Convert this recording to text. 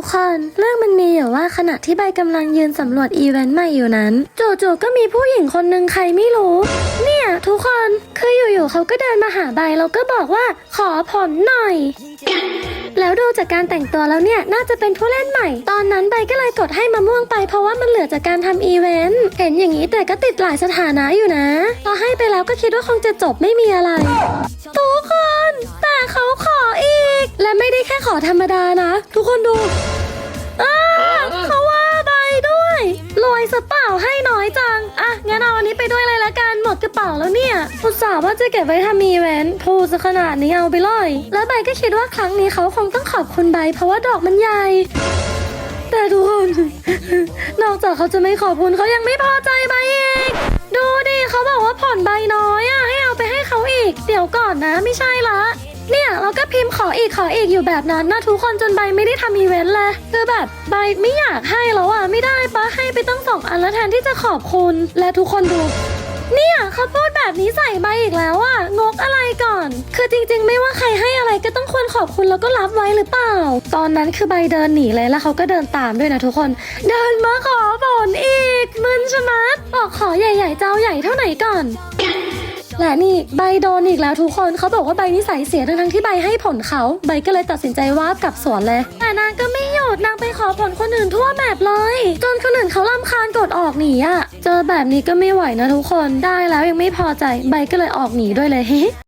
กคนเรื่องมันมีอยู่ว่าขณะที่ใบกำลังยืนสำรวจอีเวนต์ใหม่อยู่นั้นจู่ๆก็มีผู้หญิงคนหนึ่งใครไม่รู้ เนี่ยทุกคนคืออยู่ๆเขาก็เดินมาหาใบแล้วก็บอกว่าขอผลหน่อย แล้วดูจากการแต่งตัวแล้วเนี่ยน่าจะเป็นผู้เล่นใหม่ ตอนนั้นใบก็เลยกดให้มะม่วงไปเพราะว่ามันเหลือจากการทำอีเวนต์เห็นอย่างนี้แต่ก็ติดหลายสถานะอยู่นะพอให้ไปแล้วก็คิดว่าคงจะจบไม่มีอะไร ทุกคน แต่เขาขออีก และ ไม่ได้แค่ขอธรรมดานะ ทุกคนดูอ้าเขาว่าใบด้วยรวยสเปล่าให้น้อยจัง อะ งั้นเอาอันนี้ไปด้วยเลยละกัน หมดกระเป๋าแล้วเนี่ยอุตส่าห์ว่าจะเก็บไว้ทำอีเวนต์พูดซะขนาดนี้เอาไปเลย แล้วใบก็คิดว่าครั้งนี้เขาคงต้องขอบคุณใบเพราะว่าดอกมันใหญ่แต่ทุกคน นอกจากเขาจะไม่ขอบคุณเขายังไม่พอใจใบอีก ดูดิเขาบอกว่าผ่อนใบน้อยอะให้เอาไปให้เขาอีก เดี๋ยวก่อนนะไม่ใช่ละเนี่ยเรา ก็พิมพ์ขออีกขออีกอยู่แบบนั้นนะทุกคนจนใบไม่ได้ทำอีเวนต์เลยคือแบบใบไม่อยากให้แล้วอะไม่ได้ปะให้ไปตั้งสองอันแล้วแทนที่จะขอบคุณ และทุกคนดูเนี่ยเขาพูดแบบนี้ใส่ใบอีกแล้วอะงกอะไรก่อน คือจริงๆ ไม่ว่าใครให้อะไรก็ต้องควรขอบคุณแล้วก็รับไว้หรือเปล่า ตอนนั้นคือใบเดินหนีเลยแล้วเขาก็เดินตามด้วยนะทุกคน เดินมาขอผลอีกมึนชะมัดบอกขอใหญ่ๆเจ้าใหญ่เท่าไหนก่อน และนี่ใบโดนอีกแล้วทุกคนเขาบอกว่าใบนิสัยเสียทั้งทั้งที่ใบให้ผลเขา ใบก็เลยตัดสินใจว่ากลับสวนเลย แต่นางก็ไม่หยุดนางไปขอผลคนอื่นทั่วแมปเลย จนคนอื่นเขาลำคาญกดออกหนีอะเจอแบบนี้ก็ไม่ไหวนะทุกคนได้แล้วยังไม่พอใจใบก็เลยออกหนีด้วยเลยเฮ้